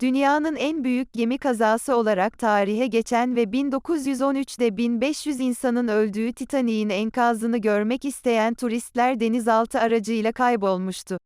Dünyanın en büyük gemi kazası olarak tarihe geçen ve 1913'de 1500 insanın öldüğü Titanik'in enkazını görmek isteyen turistler denizaltı aracıyla kaybolmuştu.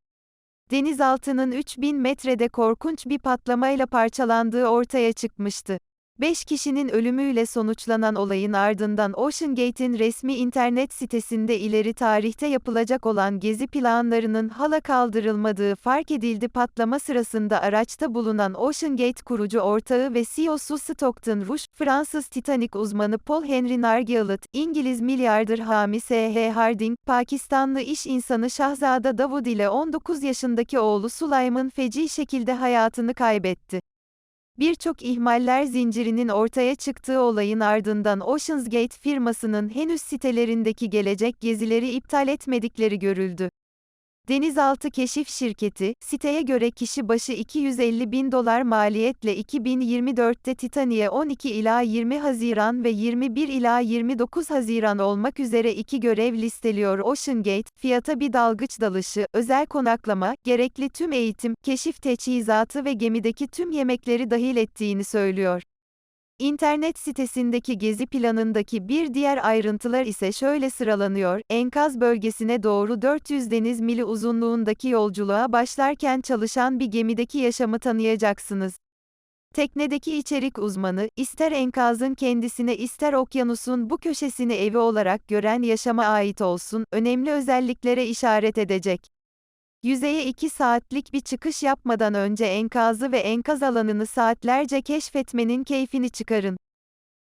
Denizaltının 3000 metrede korkunç bir patlamayla parçalandığı ortaya çıkmıştı. 5 kişinin ölümüyle sonuçlanan olayın ardından OceanGate'in resmi internet sitesinde ileri tarihte yapılacak olan gezi planlarının hala kaldırılmadığı fark edildi. Patlama sırasında araçta bulunan OceanGate kurucu ortağı ve CEO'su Stockton Rush, Fransız Titanic uzmanı Paul Henry Nargeolet, İngiliz milyarder Hami S.H. Harding, Pakistanlı iş insanı Şahzade Davud ile 19 yaşındaki oğlu Sulaiman feci şekilde hayatını kaybetti. Birçok ihmaller zincirinin ortaya çıktığı olayın ardından OceansGate firmasının henüz sitelerindeki gelecek gezileri iptal etmedikleri görüldü. Denizaltı Keşif Şirketi, siteye göre kişi başı 250 bin dolar maliyetle 2024'te Titanik'e 12 ila 20 Haziran ve 21 ila 29 Haziran olmak üzere iki görev listeliyor OceanGate, fiyata bir dalgıç dalışı, özel konaklama, gerekli tüm eğitim, keşif teçhizatı ve gemideki tüm yemekleri dahil ettiğini söylüyor. İnternet sitesindeki gezi planındaki bir diğer ayrıntılar ise şöyle sıralanıyor, enkaz bölgesine doğru 400 deniz mili uzunluğundaki yolculuğa başlarken çalışan bir gemideki yaşamı tanıyacaksınız. Teknedeki içerik uzmanı, ister enkazın kendisine ister okyanusun bu köşesini evi olarak gören yaşama ait olsun, önemli özelliklere işaret edecek. Yüzeye 2 saatlik bir çıkış yapmadan önce enkazı ve enkaz alanını saatlerce keşfetmenin keyfini çıkarın.